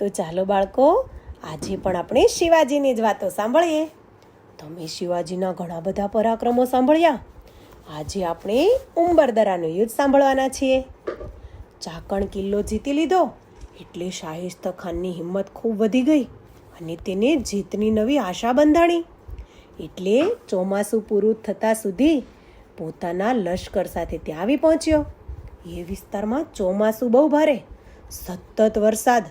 તો ચાલો બાળકો, આજે પણ આપણે શિવાજીની જ વાતો સાંભળીએ. તમે શિવાજીના ઘણા બધા પરાક્રમો સાંભળ્યા. આજે આપણે ઉંબરદરાનું યુદ્ધ સાંભળવાના છીએ. ચાકણ કિલ્લો જીતી લીધો, એટલે શાહિસ્ત ખાનની હિંમત ખૂબ વધી ગઈ અને તેને જીતની નવી આશા બંધાણી. એટલે ચોમાસું પૂરું થતાં સુધી પોતાના લશ્કર સાથે ત્યાં આવી પહોંચ્યો. એ વિસ્તારમાં ચોમાસું બહુ ભારે, સતત વરસાદ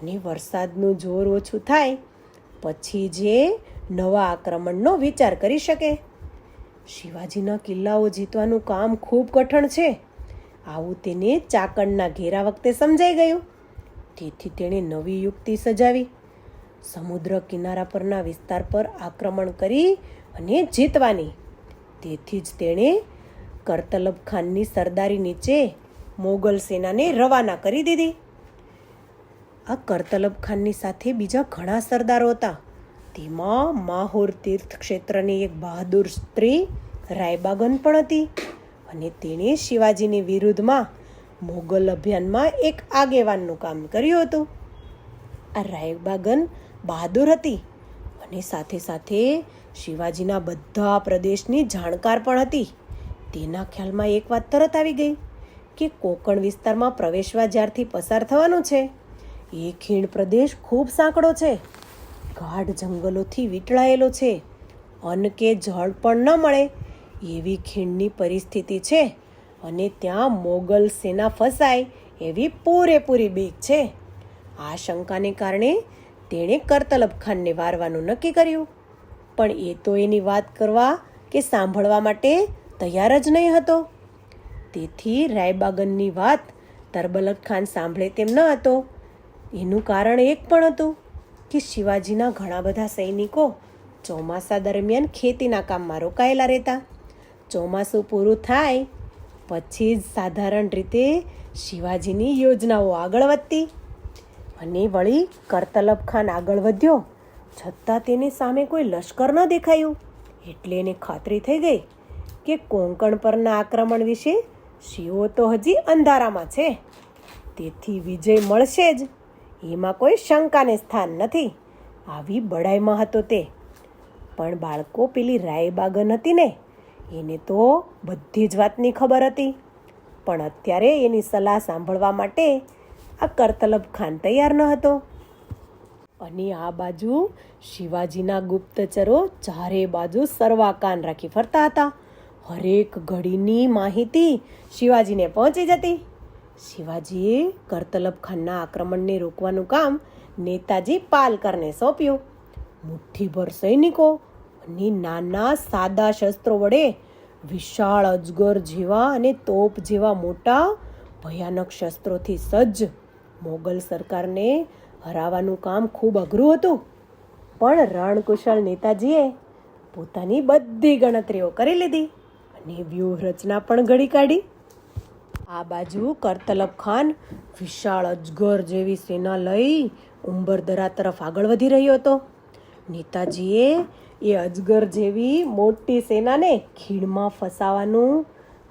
અને વરસાદનું જોર ઓછું થાય, પછી જે નવા આક્રમણનો વિચાર કરી શકે. શિવાજીના કિલ્લાઓ જીતવાનું કામ ખૂબ કઠણ છે. આવું તેને ચાકણના ઘેરા વખતે સમજાઈ ગયું. તેથી તેણે નવી યુક્તિ સજાવી. સમુદ્ર કિનારા પરના વિસ્તાર પર આક્રમણ કરી અને જીતવાની. તેથી જ તેણે કરતલબ ખાનની સરદારી નીચે મોગલ સેનાને રવાના કરી દીધી. આ કરતલબ ખાનની સાથે બીજા ઘણા સરદારો હતા. તેમાં માહોર તીર્થ ક્ષેત્રની એક બહાદુર સ્ત્રી રાયબાગન પણ હતી અને તેણે શિવાજીની વિરુદ્ધમાં મોગલ અભિયાનમાં એક આગેવાનનું કામ કર્યું હતું. આ રાયબાગન બહાદુર હતી અને સાથે સાથે શિવાજીના બધા પ્રદેશની જાણકાર પણ હતી. તેના ખ્યાલમાં એક વાત તરત આવી ગઈ કે કોકણ વિસ્તારમાં પ્રવેશવા જ્યારથી પસાર થવાનું છે. એ ખીણ પ્રદેશ ખૂબ સાંકડો છે. ગાઢ જંગલોથી વીંટળાયેલો છે. અન્ન કે જળ પણ ન મળે એવી ખીણની પરિસ્થિતિ છે અને ત્યાં મોગલ સેના ફસાય એવી પૂરેપૂરી બીક છે. આ શંકાને કારણે તેણે કરતલબ ખાનને વારવાનું નક્કી કર્યું. પણ એ તો એની વાત કરવા કે સાંભળવા માટે તૈયાર જ નહીં હતો. તેથી રાયબાગનની વાત તરબલખ ખાન સાંભળે તેમ ન હતો. એનું કારણ એક પણ હતું કે શિવાજીના ઘણા બધા સૈનિકો ચોમાસા દરમિયાન ખેતીના કામમાં રોકાયેલા રહેતા. ચોમાસું પૂરું થાય પછી જ સાધારણ રીતે શિવાજીની યોજનાઓ આગળ વધતી અને વળી કરતલબ ખાન આગળ વધ્યો. છતાં તેની સામે કોઈ લશ્કર ન દેખાયું. એટલે એને ખાતરી થઈ ગઈ કે કોંકણ પરના આક્રમણ વિશે શિવો તો હજી અંધારામાં છે. તેથી વિજય મળશે જ. એમાં કોઈ શંકાને સ્થાન નથી. આવી બડાઈમાં હતો તે. પણ બાળકો પેલી રાયબાગન હતી ને, એને તો બધી જ વાતની ખબર હતી. પણ અત્યારે એની સલાહ સાંભળવા માટે આ કરતલબ ખાન તૈયાર ન હતો. અને આ બાજુ શિવાજીના ગુપ્તચરો ચારે બાજુ સર્વા કાન રાખી ફરતા હતા. હરેક ઘડીની માહિતી શિવાજીને પહોંચી જતી. શિવાજીએ કરતલબ ખાનના આક્રમણને રોકવાનું કામ નેતાજી પાલકરને સોંપ્યું. મુઠ્ઠીભર સૈનિકો અને નાના સાદા શસ્ત્રો વડે વિશાળ અજગર જેવા અને તોપ જેવા મોટા ભયાનક શસ્ત્રોથી સજ્જ મોગલ સરકારને હરાવાનું કામ ખૂબ અઘરું હતું. પણ રણકુશળ નેતાજીએ પોતાની બધી ગણતરીઓ કરી લીધી અને વ્યૂહરચના પણ ઘડી કાઢી. આ બાજુ કરતલબ ખાન વિશાળ અજગર જેવી સેના લઈ ઉંબરદરા તરફ આગળ વધી રહ્યો હતો. નેતાજીએ એ અજગર જેવી મોટી સેનાને ખીણમાં ફસાવાનું,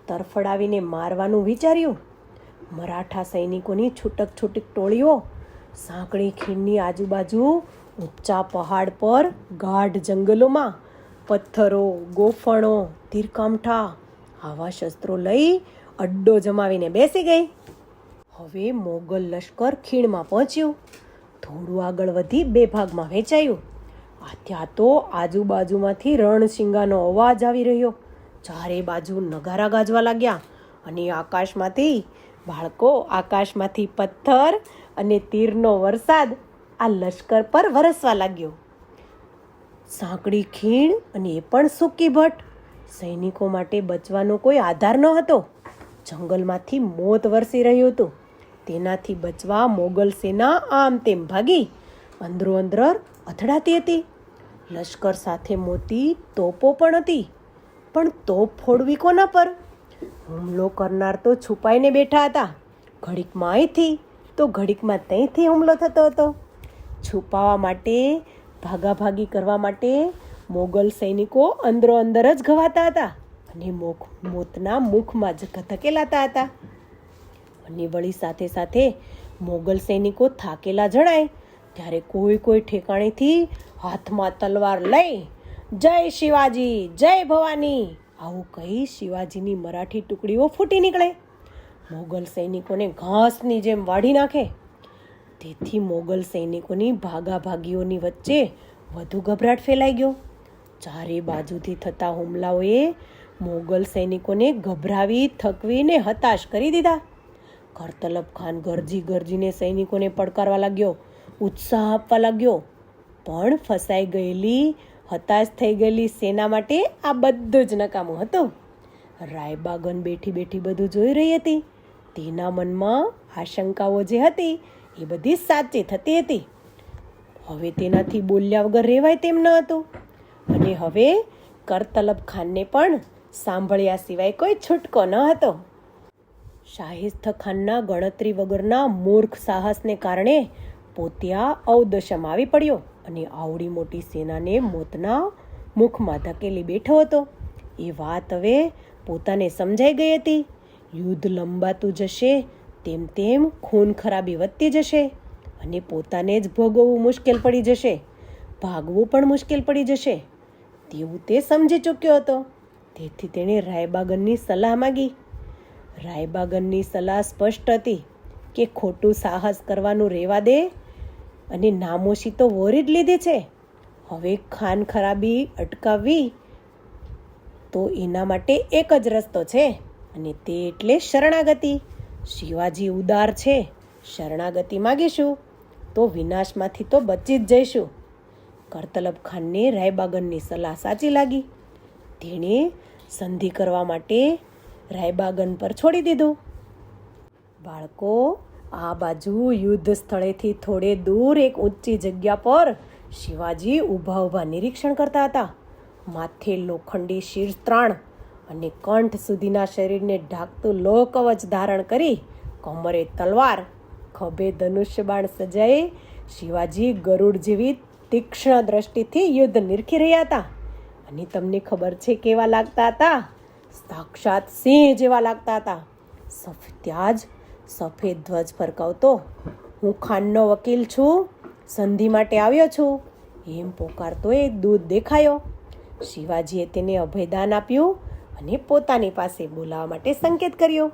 તરફડાવીને મારવાનું વિચાર્યું. મરાઠા સૈનિકોની છૂટક છૂટક ટોળીઓ સાંકડી ખીણની આજુબાજુ ઊંચા પહાડ પર ગાઢ જંગલોમાં પથ્થરો, ગોફણો, તીરકામઠા આવા શસ્ત્રો લઈ અડ્ડો જમાવીને બેસી ગઈ. હવે મોગલ લશ્કર ખીણમાં પહોંચ્યું. થોડું આગળ વધી બે ભાગમાં વહેંચાયું આ ત્યાં તો આજુબાજુમાંથી રણશિંગાનો અવાજ આવી રહ્યો. ચારે બાજુ નગારા ગાજવા લાગ્યા અને આકાશમાંથી બાળકો, આકાશમાંથી પથ્થર અને તીરનો વરસાદ આ લશ્કર પર વરસવા લાગ્યો. સાંકડી ખીણ અને એ પણ સૂકી ભટ્ટ. સૈનિકો માટે બચવાનો કોઈ આધાર ન હતો જંગલમાંથી મોત વરસી રહ્યું હતું. તેનાથી બચવા મોગલ સેના આમ તેમ ભાગી અંદરો અંદર અથડાતી હતી. લશ્કર સાથે મોતી તોપો પણ હતી. પણ તોપ ફોડવી કોના પર? હુમલો કરનાર તો છુપાઈને બેઠા હતા. ઘડીકમાં અહીંથી તો ઘડીકમાં ત્યાંથી હુમલો થતો હતો. છુપાવા માટે, ભાગાભાગી કરવા માટે મોગલ સૈનિકો અંદરો અંદર જ ઘવાતા હતા. અને મોખ મોતના મુખમાં જ ધકેલાતા હતા. અને વળી સાથે સાથે મોગલ સૈનિકો થાકેલા જણાય, ત્યારે કોઈ કોઈ ઠેકાણેથી હાથમાં તલવાર લઈ, જય શિવાજી, જય ભવાની. આવું કહી શિવાજીની મરાઠી ટુકડીઓ ફૂટી નીકળે. મોગલ સૈનિકોને ઘાસની જેમ વાઢી નાખે. તેથી મોગલ સૈનિકોની ભાગાભાગીઓની વચ્ચે વધુ ગભરાટ ફેલાઈ ગયો. ચારે બાજુથી થતા હુમલાઓએ મોગલ સૈનિકોને ગભરાવી, થકવીને હતાશ કરી દીધા. કરતલબ ખાન ગરજી ગરજીને સૈનિકોને પડકારવા લાગ્યો, ઉત્સાહ આપવા લાગ્યો. પણ ફસાઈ ગયેલી, હતાશ થઈ ગયેલી સેના માટે આ બધું જ નકામું હતું. રાયબાગન બેઠી બેઠી બધું જોઈ રહી હતી. તેના મનમાં આશંકાઓ જે હતી, એ બધી સાચી થતી હતી. હવે તેનાથી બોલ્યા વગર રહેવાય તેમ ન હતું. અને હવે કરતલબ ખાનને પણ સાંભળ્યા સિવાય કોઈ છૂટકો ન હતો. શાહિસ્ત ખાનના ગણતરી વગરના મૂર્ખ સાહસને કારણે પોત્યા અવદશમ આવી પડ્યો અને આવડી મોટી સેનાને મોતના મુખમાં ધકેલી બેઠો હતો. એ વાત હવે પોતાને સમજાઈ ગઈ હતી. યુદ્ધ લંબાતું જશે, તેમ તેમ ખૂન ખરાબી વધતી જશે અને પોતાને જ ભોગવવું મુશ્કેલ પડી જશે, ભાગવું પણ મુશ્કેલ પડી જશે, તેવું તે સમજી ચૂક્યો હતો. તેથી તેણે રાયબાગનની સલાહ માગી. રાયબાગનની સલાહ સ્પષ્ટ હતી કે ખોટું સાહસ કરવાનું રહેવા દે અને નામોશી તો વોરી જ લીધી છે. હવે ખાન ખરાબી અટકાવવી તો એના માટે એક જ રસ્તો છે અને તે એટલે શરણાગતિ. શિવાજી ઉદાર છે, શરણાગતિ માગીશું તો વિનાશમાંથી તો બચી જ જઈશું. કરતલબ ખાનને રાયબાગનની સલાહ સાચી લાગી. તેણે સંધિ કરવા માટે રાયબાગન પર છોડી દીધું. બાળકો, આ બાજુ યુદ્ધ સ્થળેથી થોડે દૂર એક ઊંચી જગ્યા પર શિવાજી ઊભા ઊભા નિરીક્ષણ કરતા હતા. માથે લોખંડી શિર ત્રાણ અને કંઠ સુધીના શરીરને ઢાંકતું લોહ કવચ ધારણ કરી કમરે તલવાર, ખભે ધનુષ્ય બાણ સજાઈ શિવાજી ગરુડ જેવી તીક્ષ્ણ દ્રષ્ટિથી યુદ્ધ નિરખી રહ્યા હતા. અને તમને ખબર છે કેવા લાગતા હતા? સાક્ષાત સિંહ જેવા લાગતા હતા. ત્યાં જ સફેદ ધ્વજ ફરકાવતો હું ખાનનો વકીલ છું, સંધિ માટે આવ્યો છું. એમ પોકારતો એ દૂધ દેખાયો. શિવાજીએ તેને અભયદાન આપ્યું અને પોતાની પાસે બોલાવવા માટે સંકેત કર્યો.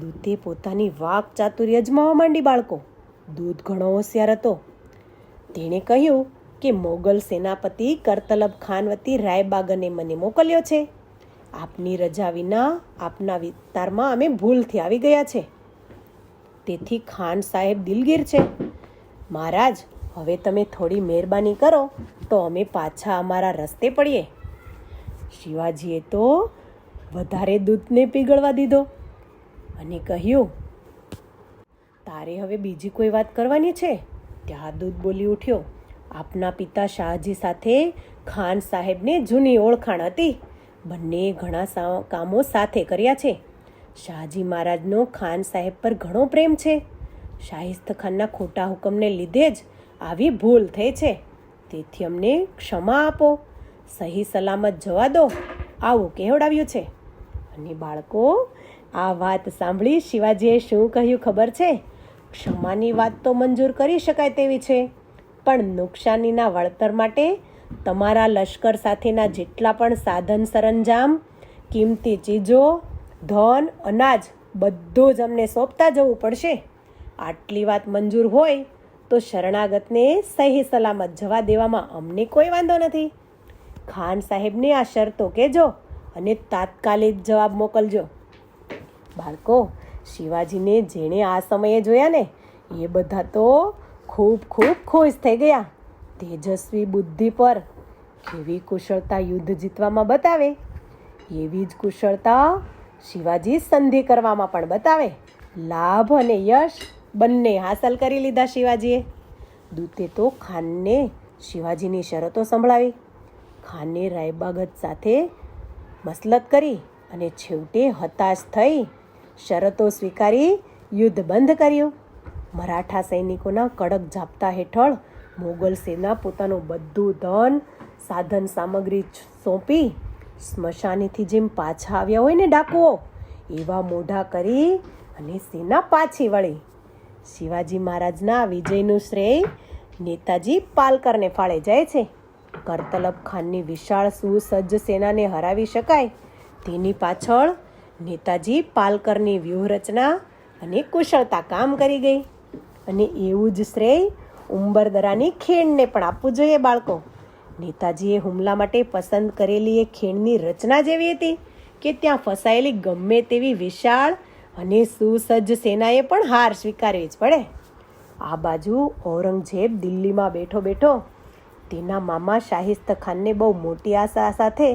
દૂતે પોતાની વાક ચાતુર્ય અજમાવા માંડી બાળકો. દૂધ ઘણો હોશિયાર હતો. તેણે કહ્યું કે મોગલ સેનાપતિ કરતલબ ખાન વતી રાયબાગને મને મોકલ્યો છે. આપની રજા વિના આપના વિસ્તારમાં અમે ભૂલથી આવી ગયા છે. તેથી ખાન સાહેબ દિલગીર છે. મહારાજ, હવે તમે થોડી મહેરબાની કરો તો અમે પાછા અમારા રસ્તે પડીએ. શિવાજીએ તો વધારે દૂધને પીગળવા દીધો અને કહ્યું, તારે હવે બીજી કોઈ વાત કરવાની છે? ત્યાં દૂધ બોલી ઉઠ્યો આપના પિતા શાહજી સાથે ખાન સાહેબને જૂની ઓળખાણ હતી. બંને ઘણા કામો સાથે કર્યા છે. શાહજી મહારાજનો ખાન સાહેબ પર ઘણો પ્રેમ છે. શાહિસ્ત ખાનના ખોટા હુકમને લીધે જ આવી ભૂલ થઈ છે. તેથી અમને ક્ષમા આપો. સહી સલામત જવા દો. આવું કહેવડાવ્યું છે. અને બાળકો, આ વાત સાંભળી શિવાજીએ શું કહ્યું ખબર છે? ક્ષમાની વાત તો મંજૂર કરી શકાય તેવી છે. પણ નુકસાનીના વળતર માટે તમારા લશ્કર સાથેના જેટલા પણ સાધન સરંજામ, કિંમતી ચીજો, ધન, અનાજ બધું જ અમને સોંપતા જવું પડશે. આટલી વાત મંજૂર હોય તો શરણાગતને સહી સલામત જવા દેવામાં અમને કોઈ વાંધો નથી. ખાન સાહેબને આ શરતો કહેજો અને તાત્કાલિક જવાબ મોકલજો. બાળકો, શિવાજીને જેણે આ સમયે જોયા ને, એ બધા તો ખૂબ ખૂબ ખુશ થઈ ગયા. તેજસ્વી બુદ્ધિ પર કેવી કુશળતા યુદ્ધ જીતવામાં બતાવે. એવી જ કુશળતા શિવાજી સંધિ કરવામાં પણ બતાવે. લાભ અને યશ બંને હાંસલ કરી લીધા શિવાજીએ. દૂતે તો ખાનને શિવાજીની શરતો સંભળાવી. ખાને રાયબાગત સાથે મસલત કરી અને છેવટે હતાશ થઈ શરતો સ્વીકારી યુદ્ધ બંધ કર્યું. મરાઠા સૈનિકોના કડક જાપતા હેઠળ મોગલ સેના પોતાનું બધું ધન, સાધન સામગ્રી સોંપી સ્મશાનેથી જેમ પાછા આવ્યા હોય ને ડાકુઓ, એવા મોઢા કરી અને સેના પાછી વળી. શિવાજી મહારાજના વિજયનું શ્રેય નેતાજી પાલકરને ફાળે જાય છે. કરતલબ ખાનની વિશાળ સુસજ્જ સેનાને હરાવી શકાય. તેની પાછળ નેતાજી પાલકરની વ્યૂહરચના અને કુશળતા કામ કરી ગઈ. અને એવું જ શ્રેય ઉંબરદરાની ખીણને પણ આપવું જોઈએ બાળકો. નેતાજીએ હુમલા માટે પસંદ કરેલી એ ખીણની રચના જેવી હતી કે ત્યાં ફસાયેલી ગમે તેવી વિશાળ અને સુસજ્જ સેનાએ પણ હાર સ્વીકારવી જ પડે. આ બાજુ ઔરંગઝેબ દિલ્હીમાં બેઠો બેઠો તેના મામા શાહિસ્ત ખાનને બહુ મોટી આશા સાથે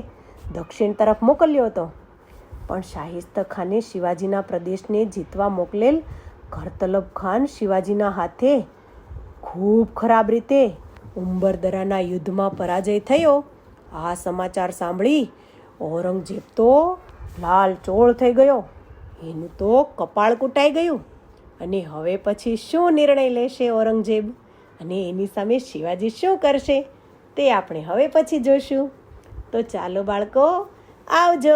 દક્ષિણ તરફ મોકલ્યો હતો. પણ શાહિસ્ત ખાને શિવાજીના પ્રદેશને જીતવા મોકલેલ કરતલબ ખાન શિવાજીના હાથે ખૂબ ખરાબ રીતે ઉંબરદરાના યુદ્ધમાં પરાજય થયો. આ સમાચાર સાંભળી ઔરંગઝેબ તો લાલ ચોળ થઈ ગયો. એનું તો કપાળ કૂટાઈ ગયું. અને હવે પછી શું નિર્ણય લેશે ઔરંગઝેબ? અને એની સામે શિવાજી શું કરશે? તે આપણે હવે પછી જોશું. તો ચાલો બાળકો, આવજો.